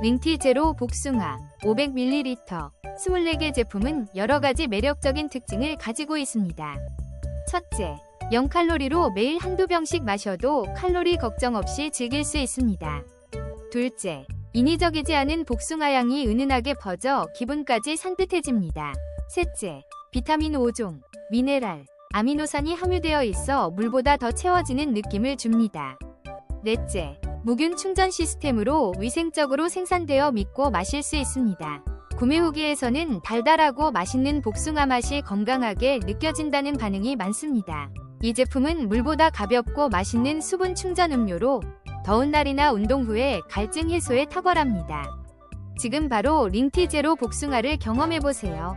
링티 제로 복숭아 500ml 24개 제품은 여러가지 매력적인 특징을 가지고 있습니다. 첫째, 0칼로리로 매일 한두 병씩 마셔도 칼로리 걱정 없이 즐길 수 있습니다. 둘째, 인위적이지 않은 복숭아 향이 은은하게 퍼져 기분까지 산뜻해집니다. 셋째, 비타민 5종, 미네랄, 아미노산이 함유되어 있어 물보다 더 채워지는 느낌을 줍니다. 넷째, 무균 충전 시스템으로 위생적으로 생산되어 믿고 마실 수 있습니다. 구매 후기에서는 달달하고 맛있는 복숭아 맛이 건강하게 느껴진다는 반응이 많습니다. 이 제품은 물보다 가볍고 맛있는 수분 충전 음료로 더운 날이나 운동 후에 갈증 해소에 탁월합니다. 지금 바로 링티 제로 복숭아를 경험해 보세요.